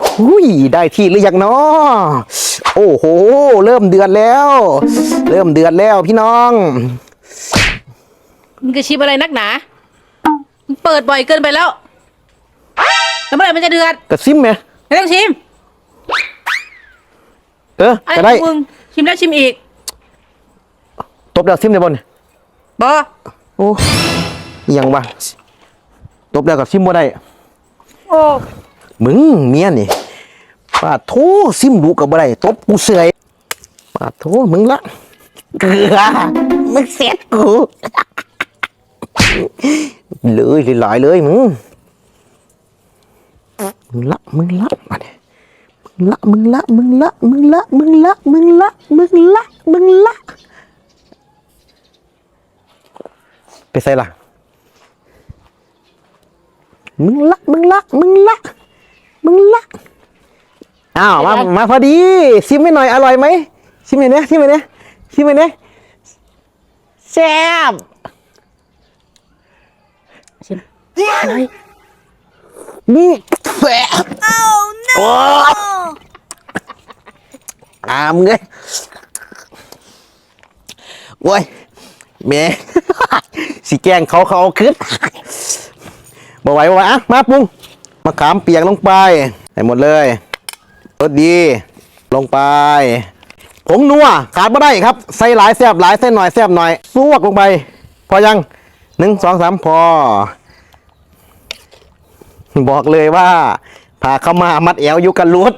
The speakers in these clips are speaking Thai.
หุยได้ที่หรือยังเนาะโอ้โห เริ่มเดือดแล้ว เริ่มเดือดแล้วพี่น้องมึงจะชิมอะไรนักหนามึงเปิดบ่อยเกินไปแล้วแล้วเมื่อไหร่มันจะเดือดกระซิมไหมไม่ต้องชิมเอออะไรจะขได้องมึงชิมแล้วชิมอีกตบแล้วซิมได้บนบอโอ้อิหยังวะตบแล้วกับซิมบ่ได้โอ้ มึงเมียนี่ปาโถซิมดูกับบ่ได้ตบกูเสยปาโถมึงละเกลือมึงเสียกูเลยหลายเลยมึงมึงละมึงละมาดิมึงละมึงละมึงละมึงละมึงละมึงละมึงละมึงละไปใส่ละมึงละมึงละมึงละ มึงละอ้าวมามาพอดีชิมให้หน่อยอร่อยไหมชิมหน่อยเนี่ยชิมหน่อยเนี่ยชิมหน่อยเนี่ยแซ่บชิมอะไรนี่แซ่บโอ้โอ้อามเงยโว้ยแม่สิแกล้งเขาเขาเอาขึ้นบ่ไหวบ่ไหวอะมาปรุง มะขามเปียกลงไปใส่หมดเลยรสดีลงไปผงนัวขาดไม่ได้ครับ ใส่หลายแซบหลายใส่หน่อยแซบหน่อยซวกลงไป พอยังหนึ่งสองสามพอ บอกเลยว่าพาเข้ามามัดแอวอยู่กันรุด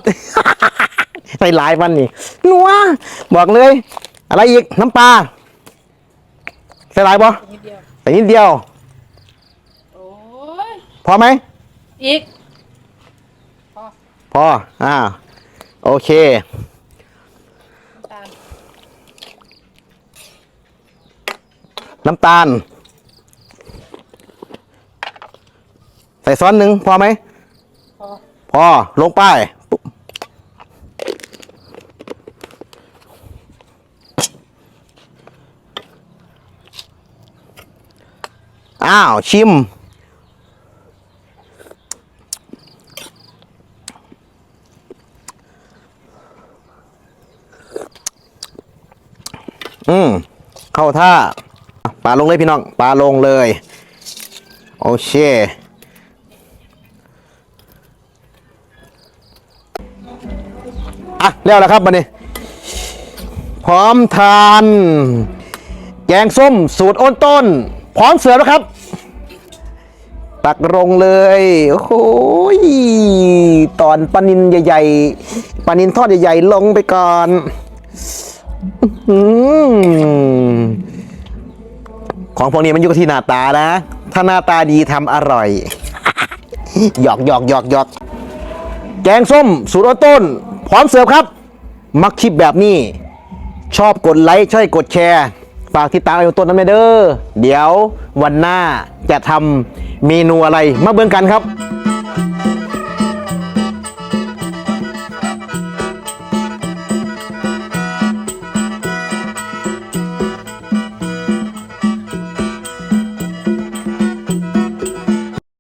ใส่หลายมันนี่นัวบอกเลย อะไรอีกน้ำปลาใส่หลายปะนิดเดียวใส่นิดเดียวโอ้ยพอไหมอีก พอ อ่า โอเค น้ำตาล ใส่ซ้อนหนึ่งพอไหม พอ พอ ลงไปอ้าว ชิม อืมเข้าท่าปลาลงเลยพี่น้องปลาลงเลย โอเคอะแล้วแล้วครับมานี่พร้อมทาน แกงส้มสูตรโอนต้น พร้อมเสิร์ฟแล้วครับ ตักลงเลย โอ้โหยตอนปลานินใหญ่ ๆปลานินทอดใหญ่ ๆ ลงไปก่อน ของพวกนี้มันอยู่ที่หน้าตานะ ถ้าหน้าตาดีทำอร่อย หยอกหยอกหยอกหยอก แกงส้ม สูตรอต้น พร้อมเสิร์ฟครับ มักคลิปแบบนี้ ชอบกดไลค์ช่วยกดแชร์ ฝากติดตามไอ้ต้นน้ำเด้อ เดี๋ยววันหน้าจะทำเมนูอะไรมาเบิ่งกันครับ